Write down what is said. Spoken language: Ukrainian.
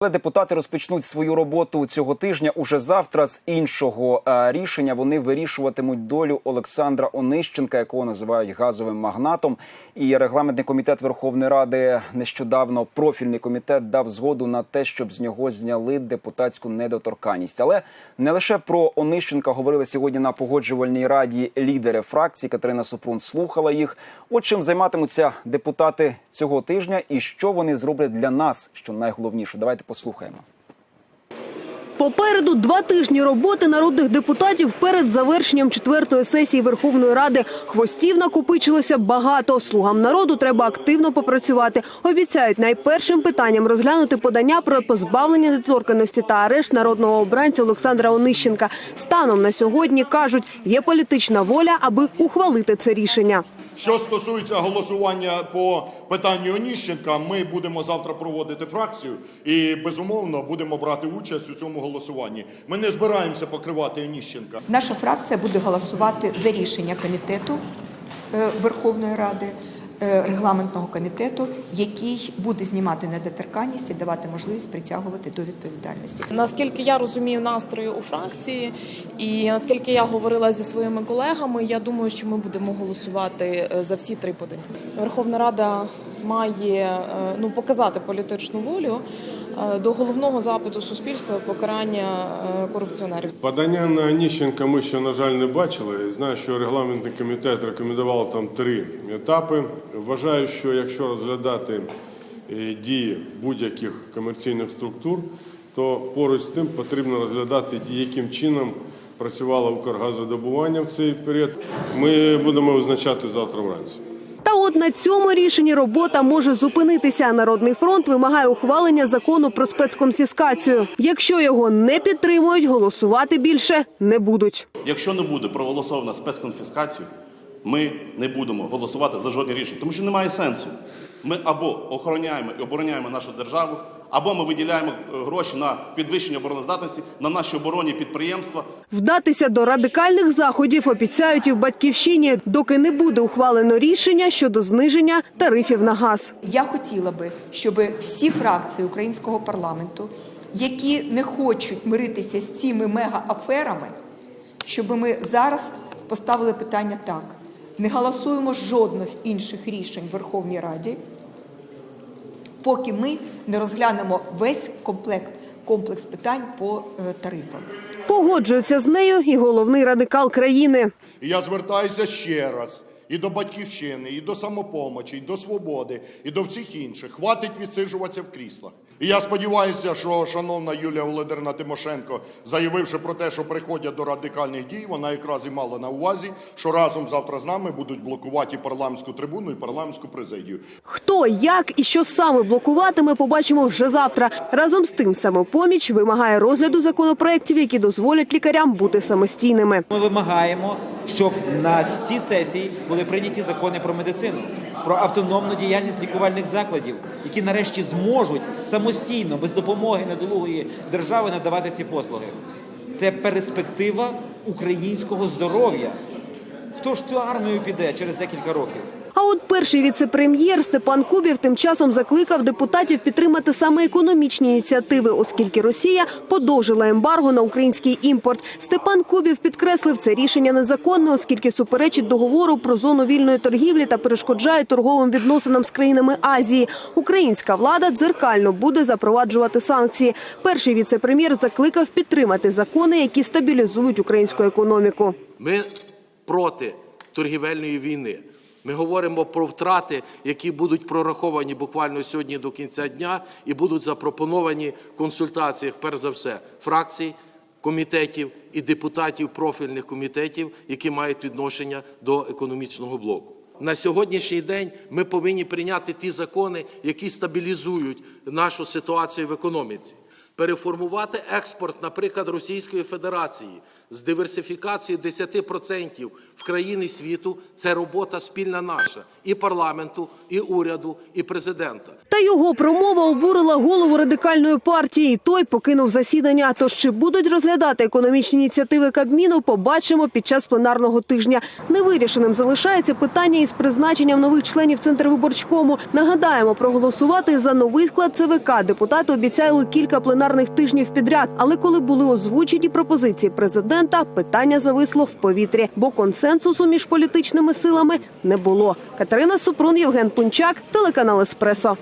Але депутати розпочнуть свою роботу цього тижня уже завтра. З іншого е, рішення вони вирішуватимуть долю Олександра Онищенка, якого називають газовим магнатом. І регламентний комітет Верховної Ради нещодавно профільний комітет дав згоду на те, щоб з нього зняли депутатську недоторканність. Але не лише про Онищенка говорили сьогодні на погоджувальній раді лідери фракції. Катерина Супрун слухала їх. От чим займатимуться депутати цього тижня, і що вони зроблять для нас, що найголовніше. Давайте послухаємо. Попереду два тижні роботи народних депутатів перед завершенням четвертої сесії Верховної Ради. Хвостів накопичилося багато. Слугам народу треба активно попрацювати. Обіцяють найпершим питанням розглянути подання про позбавлення недоторканності та арешт народного обранця Олександра Онищенка. Станом на сьогодні кажуть, є політична воля, аби ухвалити це рішення. Що стосується голосування по питанню Оніщенка, ми будемо завтра проводити фракцію і безумовно будемо брати участь у цьому голосуванні. Ми не збираємося покривати Оніщенка. Наша фракція буде голосувати за рішення комітету е, Верховної Ради, е, регламентного комітету, який буде знімати недоторканність і давати можливість притягувати до відповідальності. Наскільки я розумію настрої у фракції, і наскільки я говорила зі своїми колегами, я думаю, що ми будемо голосувати е, за всі три подання. Верховна Рада має ну показати політичну волю до головного запиту суспільства покарання е, корупціонерів. Подання на Оніщенка ми ще, на жаль, не бачили. Знаю, що регламентний комітет рекомендував там три етапи. Вважаю, що якщо розглядати е, дії будь-яких комерційних структур, то поруч з тим потрібно розглядати, яким чином працювало Укргазодобування в цей період. Ми будемо визначати завтра вранці. От на цьому рішенні робота може зупинитися. Народний фронт вимагає ухвалення закону про спецконфіскацію. Якщо його не підтримують, голосувати більше не будуть. Якщо не буде проголосована спецконфіскацію, ми не будемо голосувати за жодне рішення, тому що немає сенсу. Ми або охороняємо і обороняємо нашу державу, або ми виділяємо е, гроші на підвищення обороноздатності на наші оборонні підприємства. Вдатися до радикальних заходів обіцяють і в батьківщині, доки не буде ухвалено рішення щодо зниження тарифів на газ. Я хотіла би, щоб всі фракції українського парламенту, які не хочуть миритися з цими мега-аферами, щоб ми зараз поставили питання так: не голосуємо жодних інших рішень в Верховній Раді, поки ми не розглянемо весь комплект комплекс питань по е, тарифам. Погоджується з нею і головний радикал країни. Я звертаюся ще раз і до батьківщини, і до самопомочі, і до свободи, і до всіх інших. Хватить відсиджуватися в кріслах. І я сподіваюся, що шановна Юлія Володимирівна Тимошенко, заявивши про те, що приходять до радикальних дій, вона якраз і мала на увазі, що разом завтра з нами будуть блокувати і парламентську трибуну, і парламентську президію. Хто, як і що саме блокуватиме, побачимо вже завтра. Разом з тим самопоміч вимагає розгляду законопроєктів, які дозволять лікарям бути самостійними. Ми вимагаємо, щоб на цій сесії були прийняті закони про медицину, про автономну діяльність лікувальних закладів, які нарешті зможуть самостійно, без допомоги недолугої держави надавати ці послуги. Це перспектива українського здоров'я. Хто ж цю армію піде через декілька років? А от перший віце-прем'єр Степан Кубів тим часом закликав депутатів підтримати саме економічні ініціативи, оскільки Росія подовжила ембарго на український імпорт. Степан Кубів підкреслив це рішення незаконне, оскільки суперечить договору про зону вільної торгівлі та перешкоджає торговим відносинам з країнами Азії. Українська влада дзеркально буде запроваджувати санкції. Перший віце-прем'єр закликав підтримати закони, які стабілізують українську економіку. Ми проти торгівельної війни. Ми говоримо про втрати, які будуть прораховані буквально сьогодні до кінця дня і будуть запропоновані в консультаціях, перш за все, фракцій, комітетів і депутатів профільних комітетів, які мають відношення до економічного блоку. На сьогоднішній день ми повинні прийняти ті закони, які стабілізують нашу ситуацію в економіці. Переформувати експорт, наприклад, Російської Федерації з диверсифікації 10% в країни світу це робота спільна наша і парламенту, і уряду, і президента. Та його промова обурила голову радикальної партії. Той покинув засідання. Тож чи будуть розглядати економічні ініціативи Кабміну, побачимо під час пленарного тижня. Невирішеним залишається питання із призначенням нових членів Центрвиборчкому. Нагадаємо, проголосувати за новий склад ЦВК депутати обіцяли кілька пленарних тижнів підряд. Але коли були озвучені пропозиції президента, питання зависло в повітрі, бо консенсусу між політичними силами не було. Катерина Супрун, Євген Пунчак, телеканал Еспресо.